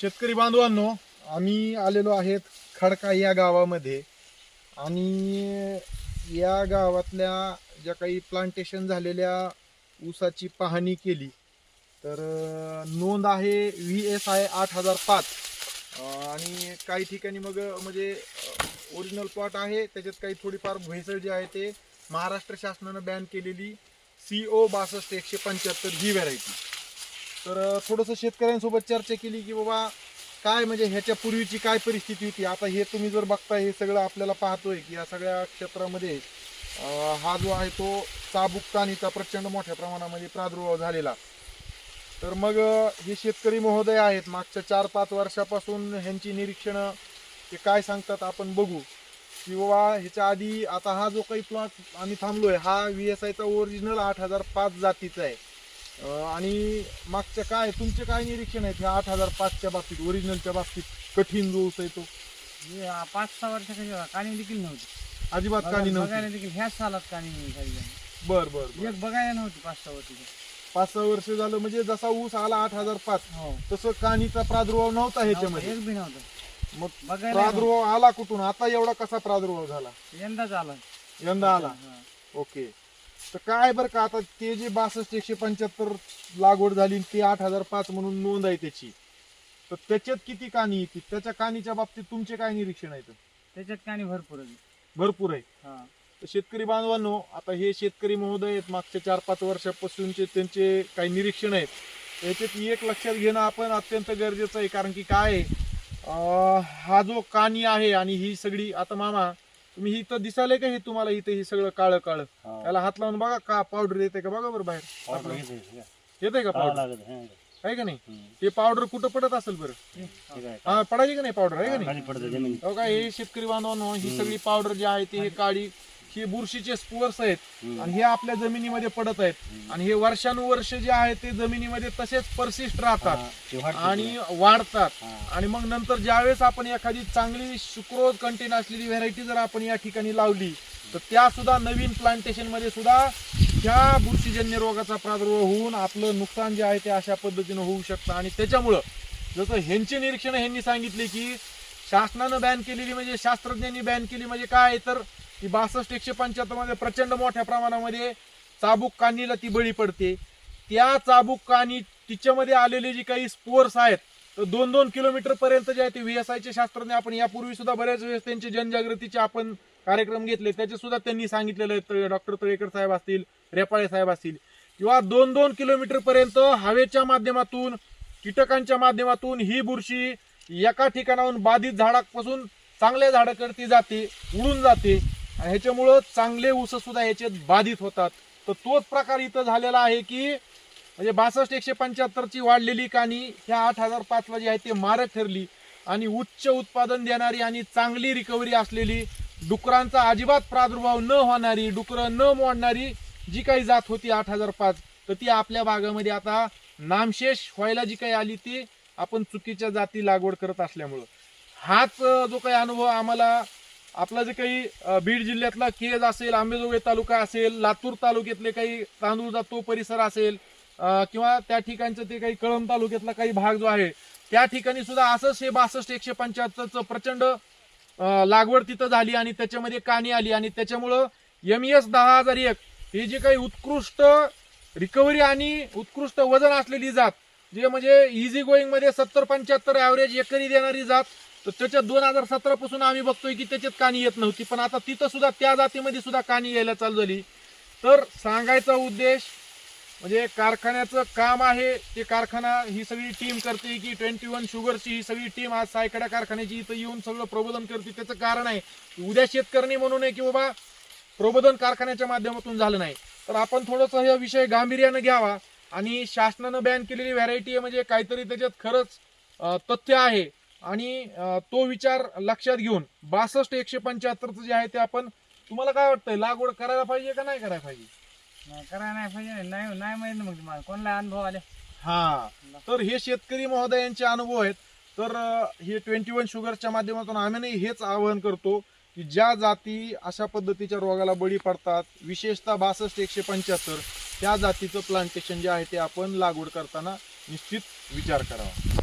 शेतकरी बांधवांनो आम्ही आलेलो आहेत खडका या गावामध्ये. आणि या गावातल्या ज्या काही प्लांटेशन झालेल्या ऊसाची पाहणी केली तर नोंद आहे व्ही एस आय आठ हजार पाच. आणि काही ठिकाणी मग म्हणजे ओरिजिनल प्लॉट आहे त्याच्यात काही थोडीफार भेसळ जी आहे ते महाराष्ट्र शासनानं बॅन केलेली. सी ओ बासष्ट एकशे पंच्याहत्तर ही व्हरायटी तर थोडंसं शेतकऱ्यांसोबत चर्चा केली की बाबा काय म्हणजे ह्याच्या पूर्वीची काय परिस्थिती होती? आता हे तुम्ही जर बघताय हे सगळं आपल्याला पाहतोय की या सगळ्या क्षेत्रामध्ये हा जो आहे तो चाबूक ताणीचा प्रचंड मोठ्या प्रमाणामध्ये प्रादुर्भाव झालेला. तर मग हे शेतकरी महोदय आहेत मागच्या चार पाच वर्षापासून ह्यांची निरीक्षणं ते काय सांगतात आपण बघू. की बाबा ह्याच्या आधी आता हा जो काही प्लॉट आम्ही थांबलोय हा व्ही एस आयचा ओरिजिनल आठ हजार पाच जातीचा आहे. आणि मागच्या काय तुमचे काय निरीक्षण आहेत? ह्या आठ हजार पाचच्या बाबतीत ओरिजिनलच्या बाबतीत कठीण जो ऊस आहे तो? हे आ- पाच सहा वर्षाखाली काणी देखील नव्हती. अजिबात काणी बघायला नव्हती. देखील ह्याच सालात काणी नाही झाली झाली. बर बर बर. एक बघायला नव्हती पाच सहा वर्षी. पाच सहा वर्ष झालं म्हणजे जसा ऊस आला आठ हजार पाच हो. तसं कानीचा प्रादुर्भाव नव्हता ह्याच्यामध्ये. एक बी नव्हतं. मग बघायला प्रादुर्भाव आला कुठून? आता एवढा कसा प्रादुर्भाव झाला? नव्हतं. यंदाच आला. यंदा आला. हा. ओके. तर काय बरं का आता ते जे बासष्ट एकशे पंच्याहत्तर लागवड झाली ते आठ हजार पाच म्हणून नोंद आहे त्याची. तर त्याच्यात किती कानी येते? त्याच्या कानीच्या बाबतीत तुमचे काय निरीक्षण आहेत त्याच्यात काणी भरपूर आहे. भरपूर आहे. हा. तर शेतकरी बांधवांनो आता हे शेतकरी महोदय आहेत मागच्या चार पाच वर्षापासूनचे त्यांचे काही निरीक्षण आहेत. त्याच्यात एक लक्षात घेणं आपण अत्यंत गरजेचं आहे कारण की काय आहे, हा जो कानी आहे आणि ही सगळी आता मामा तुम्ही इथं दिसाले का हे तुम्हाला इथं हे सगळं काळं काळं? त्याला हात लावून बघा का पावडर येते का बघा बरं बाहेर. आपलं. येते का पावडर आहे का नाही? हे पावडर कुठं पडत असेल बरं? हा पडायची का नाही पावडर आहे का नाही? हो का हे शेतकरी बांधवांनो ही सगळी पावडर जी आहे ती हे काळी ही बुरशीचे स्पोअर्स आहेत आणि हे आपल्या जमिनीमध्ये पडत आहेत. आणि हे वर्षानुवर्ष जे आहे ते जमिनीमध्ये तसेच परसिस्ट राहतात आणि वाढतात. आणि मग नंतर ज्यावेळेस आपण एखादी चांगली शुक्रोज कंटेन असलेली व्हेरायटी जर आपण या ठिकाणी लावली तर त्या सुद्धा नवीन प्लांटेशनमध्ये सुद्धा ह्या बुरशीजन्य रोगाचा प्रादुर्भाव होऊन आपलं नुकसान जे आहे ते अशा पद्धतीनं होऊ शकतं. आणि त्याच्यामुळं जसं ह्यांचे निरीक्षण ह्यांनी सांगितले की शासनानं बॅन केलेली म्हणजे शास्त्रज्ञांनी बॅन केली म्हणजे काय? तर ती बासष्ट एकशे पंच्याहत्तरमध्ये प्रचंड मोठ्या प्रमाणामध्ये चाबूक कानीला ती बळी पडते. त्या चाबूक कानी तिच्यामध्ये आलेले जी काही स्पोर्स आहेत तर दोन दोन किलोमीटर पर्यंत जे आहे ते व्हीएसआयचे शास्त्रज्ञ आपण यापूर्वी सुद्धा बऱ्याच वेळेस त्यांचे जनजागृतीचे आपण कार्यक्रम घेतले. त्याचे सुद्धा त्यांनी सांगितलेलं आहे डॉक्टर तळेकर साहेब असतील रेपाळे साहेब असतील. किंवा दोन दोन किलोमीटर पर्यंत हवेच्या माध्यमातून कीटकांच्या माध्यमातून ही बुरशी एका ठिकाणाहून बाधित झाडापासून चांगल्या झाडाकडे जाते उडून जाते. ह्याच्यामुळं चांगले ऊस सुद्धा ह्याच्यात बाधित होतात. तर तोच प्रकार इथं झालेला आहे की म्हणजे बासष्ट एकशे पंच्याहत्तरची वाढलेली कानी ह्या आठ हजार पाचला जी आहे ते मारक ठरली. आणि उच्च उत्पादन देणारी आणि चांगली रिकव्हरी असलेली डुकरांचा अजिबात प्रादुर्भाव न होणारी डुकरं न मोडणारी जी काही जात होती आठ हजार पाच तर ती आपल्या भागामध्ये आता नामशेष व्हायला जी काही आली ती आपण चुकीच्या जाती लागवड करत असल्यामुळं. हाच जो काही अनुभव आम्हाला आपला जे काही बीड जिल्ह्यातला केज असेल आंबेजोगाई तालुका असेल लातूर तालुक्यातले काही तांदूळचा तो परिसर असेल किंवा त्या ठिकाणचं ते काही कळंब तालुक्यातला काही भाग जो आहे त्या ठिकाणी सुद्धा असंच हे बासष्ट एकशे पंच्याहत्तरचं प्रचंड लागवड तिथं झाली आणि त्याच्यामध्ये काणी आली आणि त्याच्यामुळं एम एस दहा हजार एक ही जी काही उत्कृष्ट रिकव्हरी आणि उत्कृष्ट वजन असलेली जात जे म्हणजे इझी गोईंगमध्ये सत्तर पंच्याहत्तर ॲव्हरेज एकरी देणारी जात तर त्याच्यात दोन हजार सतरा पासून आम्ही बघतोय की त्याच्यात काणी येत नव्हती. पण आता तिथं सुद्धा त्या जातीमध्ये सुद्धा काणी यायला चालू झाली. तर सांगायचा उद्देश म्हणजे कारखान्याचं काम आहे. ते कारखाना ही सगळी टीम करते की ट्वेंटी वन शुगरची ही सगळी टीम आज सायकड्या कारखान्याची इथं येऊन सगळं प्रबोधन करते. त्याचं कारण आहे उद्या शेतकऱ्यांनी म्हणून आहे की बाबा प्रबोधन कारखान्याच्या माध्यमातून झालं नाही. तर आपण थोडंसं हा विषय गांभीर्यानं घ्यावा. आणि शासनानं बॅन केलेली व्हरायटी आहे म्हणजे काहीतरी त्याच्यात खरंच तथ्य आहे. आणि तो विचार लक्षात घेऊन बासष्ट एकशे पंच्याहत्तरचं जे आहे ते आपण तुम्हाला काय वाटतंय? लागवड करायला पाहिजे का नाही करायला पाहिजे? नाही करायला नाही पाहिजे. नाही नाही माहिती मग तुम्हाला. कोणला अनुभव आले? हा. तर हे शेतकरी महोदयांचे अनुभव आहेत. तर हे ट्वेंटी वन शुगरच्या माध्यमातून आम्ही हेच आवाहन करतो की ज्या जाती अशा पद्धतीच्या रोगाला बळी पडतात विशेषतः बासष्ट एकशे पंच्याहत्तर त्या जातीचं प्लांटेशन जे आहे ते आपण लागवड करताना निश्चित विचार करावा.